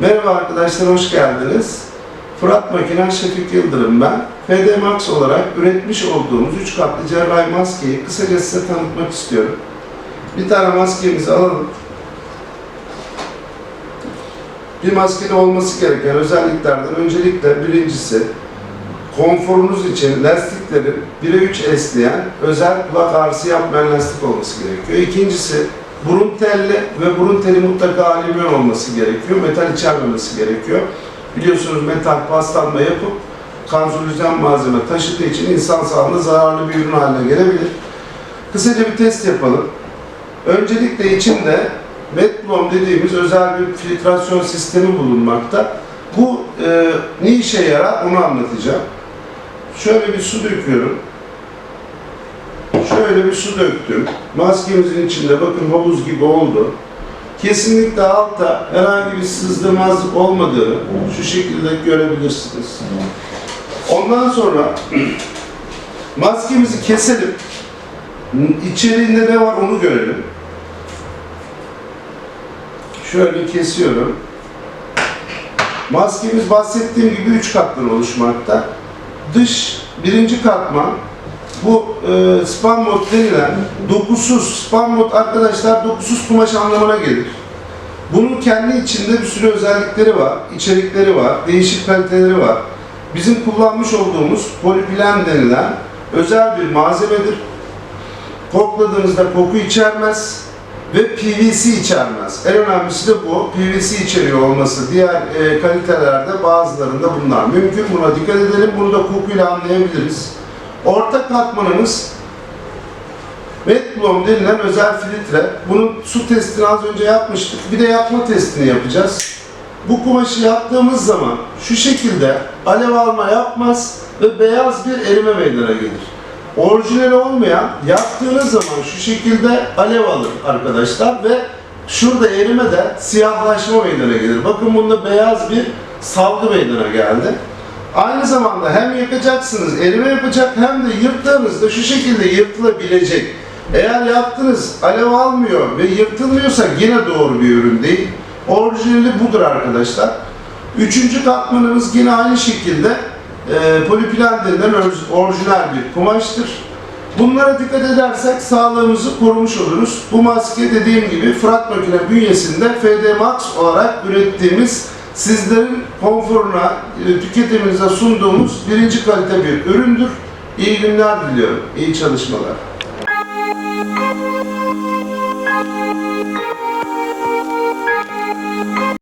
Merhaba arkadaşlar, hoş geldiniz. Fırat Makinen Şefik Yıldırım ben. FD Max olarak üretmiş olduğumuz 3 katlı cerrahi maskeyi kısaca size tanıtmak istiyorum. Bir tane maskemizi alalım. Bir maskede olması gereken özelliklerden öncelikle birincisi konforunuz için lastiklerin 1'e 3 esneyen özel kulak ağrısı yapmayan lastik olması gerekiyor. İkincisi burun telli ve burun teli mutlaka alüminyum olması gerekiyor. Metal içermemesi gerekiyor. Biliyorsunuz metal paslanma yapıp kanserojen malzeme taşıdığı için insan sağlığına zararlı bir ürün haline gelebilir. Kısaca bir test yapalım. Öncelikle içinde Medblom dediğimiz özel bir filtrasyon sistemi bulunmakta. Bu e, ne işe yarar onu anlatacağım. Şöyle bir su döküyorum. Şöyle bir su döktüm. Maskemizin içinde bakın havuz gibi oldu. Kesinlikle altta herhangi bir sızdırmazlık olmadığını şu şekilde görebilirsiniz. Ondan sonra maskemizi keselim. İçeriğinde ne var onu görelim. Şöyle kesiyorum. Maskemiz bahsettiğim gibi üç kattan oluşmakta. Dış birinci katman bu e, spam mod denilen dokusuz, spam mod arkadaşlar dokusuz kumaş anlamına gelir. Bunun kendi içinde bir sürü özellikleri var, içerikleri var, değişik kaliteleri var. Bizim kullanmış olduğumuz polipilen denilen özel bir malzemedir. Kokladığınızda koku içermez ve PVC içermez. En önemlisi de bu. PVC içeriyor olması. Diğer e, kalitelerde bazılarında bunlar mümkün. Buna dikkat edelim. Bunu da kokuyla anlayabiliriz. Orta katmanımız Medblom denilen özel filtre. Bunun su testini az önce yapmıştık. Bir de yapma testini yapacağız. Bu kumaşı yaptığımız zaman şu şekilde alev alma yapmaz ve beyaz bir erime meydana gelir. Orijinal olmayan yaptığınız zaman şu şekilde alev alır arkadaşlar ve şurada erime de siyahlaşma meydana gelir. Bakın bunda beyaz bir salgı meydana geldi. Aynı zamanda hem yakacaksınız, erime yapacak hem de yırttığınızda şu şekilde yırtılabilecek. Eğer yaptınız alev almıyor ve yırtılmıyorsa yine doğru bir ürün değil. Orijinali budur arkadaşlar. Üçüncü katmanımız yine aynı şekilde e, polipilen denilen orij- orijinal bir kumaştır. Bunlara dikkat edersek sağlığımızı korumuş oluruz. Bu maske dediğim gibi Fırat Makine bünyesinde FD Max olarak ürettiğimiz sizlerin konforuna, e, tüketiminize sunduğumuz birinci kalite bir üründür. İyi günler diliyorum, iyi çalışmalar.